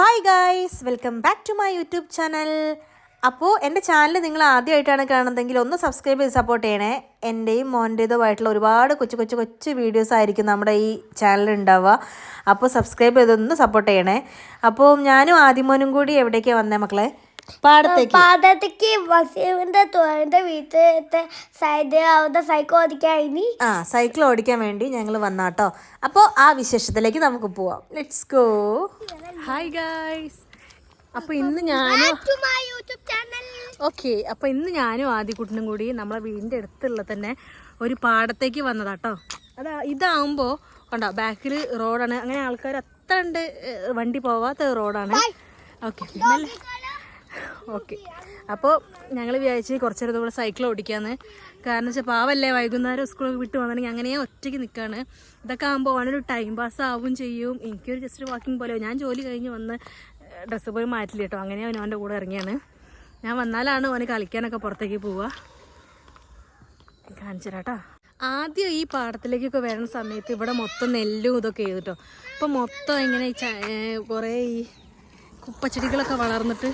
Hi guys welcome back to my YouTube channel അപ്പോൾ എന്റെ channel നിങ്ങൾ ആദ്യമായിട്ടാണ് കാണുന്നതെങ്കിൽ ഒന്ന് സബ്സ്ക്രൈബ് ചെയ്ത് സപ്പോർട്ട് ചെയ്യണേ. എന്റെയും മോന്റേതുമായിട്ടുള്ള ഒരുപാട് കൊച്ചു കൊച്ചു കൊച്ചു വീഡിയോസ് ആയിരിക്കും നമ്മുടെ ഈ ചാനൽ ഉണ്ടാവുക അപ്പോൾ സബ്സ്ക്രൈബ് ചെയ്തൊന്ന് സപ്പോർട്ട് ചെയ്യണേ. അപ്പോൾ ഞാനും ആദ്യമോനും കൂടി എവിടേക്കാണ് വന്നേ മക്കളെ? പാടത്തേക്ക്. പാടത്തേക്ക് വസീമിന്റെ വീട്ടിലത്തെ സൈഡ് സൈക്കിൾ ഓടിക്കാൻ ഇനി. ആ സൈക്കിൾ ഓടിക്കാൻ വേണ്ടി ഞങ്ങൾ വന്നാട്ടോ. അപ്പോ ആ വിശേഷത്തിലേക്ക് നമുക്ക് പോവാം. ലെറ്റ്സ് ഗോ ഹായ് ഗായ്സ് അപ്പോൾ ഇന്ന് ഞാനും ഓക്കെ അപ്പോൾ ഇന്ന് ഞാനും ആദ്യക്കുട്ടനും കൂടി നമ്മളെ വീടിന്റെ അടുത്തുള്ള തന്നെ ഒരു പാടത്തേക്ക് വന്നതാട്ടോ അതാ ഇതാവുമ്പോൾ കണ്ടോ ബാക്കിൽ റോഡാണ് അങ്ങനെ ആൾക്കാർ അത്ര ഉണ്ട് വണ്ടി പോവാത്ത റോഡാണ് ഓക്കെ ഓക്കെ. അപ്പോൾ ഞങ്ങൾ വിചാരിച്ച് കുറച്ച് നേരം ഇവിടെ സൈക്കിൾ ഓടിക്കാന്ന്. കാരണം വെച്ചാൽ പാവല്ലേ വൈകുന്നേരം സ്കൂളൊക്കെ വിട്ട് വന്നിട്ടുണ്ടെങ്കിൽ അങ്ങനെ ഒറ്റയ്ക്ക് നിൽക്കുകയാണ് ഇതൊക്കെ ആകുമ്പോൾ അവനൊരു ടൈം പാസ് ആവും ചെയ്യും. എനിക്കൊരു ജസ്റ്റ് വാക്കിംഗ് പോലെ ഞാൻ ജോലി കഴിഞ്ഞ് വന്ന് ഡ്രസ്സ് പോയി മാറ്റില്ല കേട്ടോ അങ്ങനെ അവൻ അവന്റെ കൂടെ ഇറങ്ങിയാണ്. ഞാൻ വന്നാലാണ് അവന് കളിക്കാനൊക്കെ പുറത്തേക്ക് പോവുക കാണിച്ചു തരാട്ടോ ആദ്യം ഈ പാടത്തിലേക്കൊക്കെ വരുന്ന സമയത്ത് ഇവിടെ മൊത്തം നെല്ലും ഇതൊക്കെ ചെയ്തു കേട്ടോ അപ്പം മൊത്തം ഇങ്ങനെ കുറേ ഈ കുപ്പച്ചെടികളൊക്കെ വളർന്നിട്ട്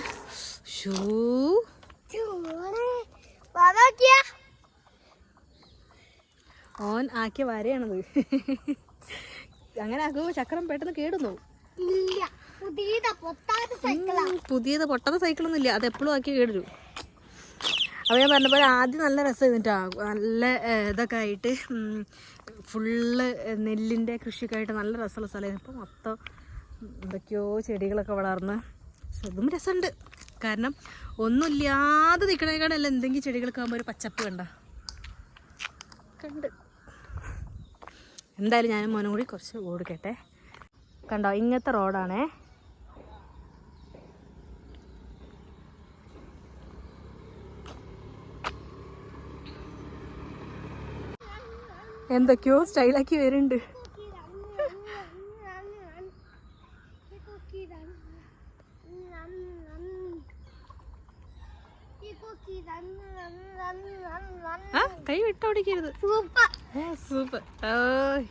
ഷൂ ഓൻ ആക്കിയ വരയാണത്. അങ്ങനെ ആക്കുമ്പോ ചക്രം പെട്ടെന്ന് കേടുന്നു. പുതിയത് പൊട്ടാത്ത സൈക്കിളൊന്നും ഇല്ല അത് എപ്പോഴും ആക്കി കേടുവരും അപ്പോൾ ഞാൻ പറഞ്ഞ പോലെ ആദ്യം നല്ല രസം എന്നിട്ടാ നല്ല ഇതൊക്കെ ആയിട്ട് ഫുള്ള് നെല്ലിന്റെ കൃഷിയൊക്കെ ആയിട്ട് നല്ല രസമുള്ള സ്ഥലമായിരുന്നു. ഇപ്പോൾ മൊത്തം എന്തൊക്കെയോ ചെടികളൊക്കെ വളർന്ന്. അതും രസമുണ്ട്. കാരണം ഒന്നുമില്ലാതെ നിൽക്കണേക്കാളല്ല എന്തെങ്കിലും ചെടികൾക്ക് ആകുമ്പോൾ ഒരു പച്ചപ്പ് കണ്ട കണ്ട് എന്തായാലും ഞാനും മോനും കൂടി കുറച്ച് ഓടിക്കട്ടെ കണ്ടോ ഇങ്ങനത്തെ റോഡാണേ എന്തൊക്കെയോ സ്റ്റൈലാക്കി വരുന്നുണ്ട് ആ കൈ വിട്ടോടിക്കരുത് സൂപ്പർ. സൂപ്പർ. ഓയ്.